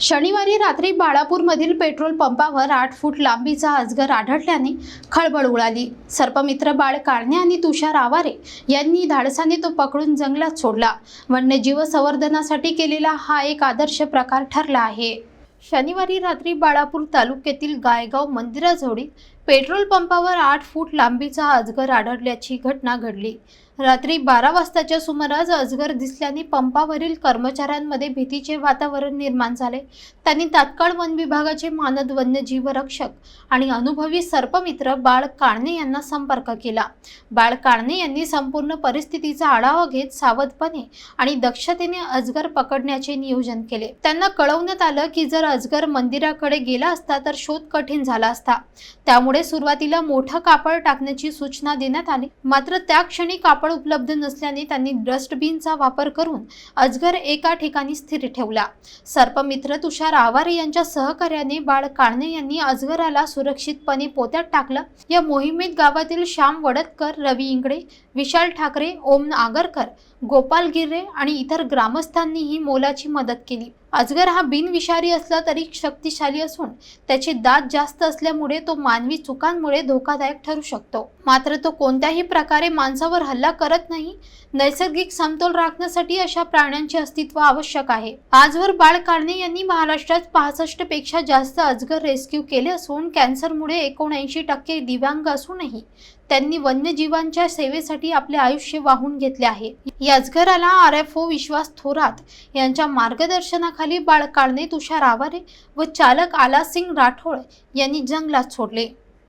शनिवारी रात्री बाळापूरमधील पेट्रोल पंपावर आठ फूट लांबीचा अजगर आढळल्याने खळबळ उडाली. सर्पमित्र बाळ काळणे आणि तुषार आवारे यांनी धाडसाने तो पकडून जंगलात सोडला. वन्यजीव संवर्धनासाठी केलेला हा एक आदर्श प्रकार ठरला आहे. शनिवारी रात्री बाळापूर तालुक्यातील गायगाव मंदिराजवळील पेट्रोल पंपावर आठ फूट लांबीचा अजगर आढळल्याची घटना घडली. रात्री बारा वाजताच्या सुमारास अजगर दिसल्याने पंपावरील कर्मचाऱ्यांमध्ये भीतीचे वातावरण निर्माण झाले. त्यांनी तात्काळ वन विभागाचे मानद वन्यजीव रक्षक आणि अनुभवी सर्पमित्र बाळ काळणे यांना संपर्क केला. बाळ काळणे यांनी संपूर्ण परिस्थितीचा आढावा घेत सावधपणे आणि दक्षतेने अजगर पकडण्याचे नियोजन केले. त्यांना कळवण्यात आलं की जर अजगर मंदिराकडे गेला असता तर शोध कठीण झाला असता. त्यामुळे सुरुवातीला मोठं कापड टाकण्याची सूचना देण्यात आली. मात्र त्या क्षणी कापड उपलब्ध नसल्याने त्यांनी डस्टबिनचा वापर करून अजगर एका ठिकाणी स्थिर ठेवला. सर्पमित्र तुषार आवारे यांच्या सहकार्याने बाळ काळणे यांनी अजगराला सुरक्षितपणे पोत्यात टाकलं. या मोहिमेत गावातील श्याम वडतकर रवी इंगडे विशाल ठाकरे ओम आगरकर गोपाल गिर्रे आणि इतर ग्रामस्थांनीही मोलाची मदत केली. अजगर हा बिनविषारी असला तरी शक्तिशाली असून त्याचे दात जास्त असल्यामुळे तो मानवी चुकांमुळे धोकादायक ठरू शकतो. मात्र तो कोणत्याही प्रकारे माणसावर हल्ला करत नाही नैसर्गिक समतोल राखण्यासाठी अशा प्राण्यांचे अस्तित्व आवश्यक आहे. आजवर बाळ काळणे यांनी महाराष्ट्रात पासष्टपेक्षा जास्त अजगर रेस्क्यू केले असून कॅन्सरमुळे एकोणऐंशी टक्के दिव्यांग असूनही त्यांनी वन्यजीवांच्या सेवेसाठी आपले आयुष्य वाहून घेतले आहे. याचघराला R F O Vishwas Thorat यांच्या मार्गदर्शनाखाली बाळ काळणे तुषार आवारे व चालक आलासिंग राठोड यांनी जंगलात सोडले.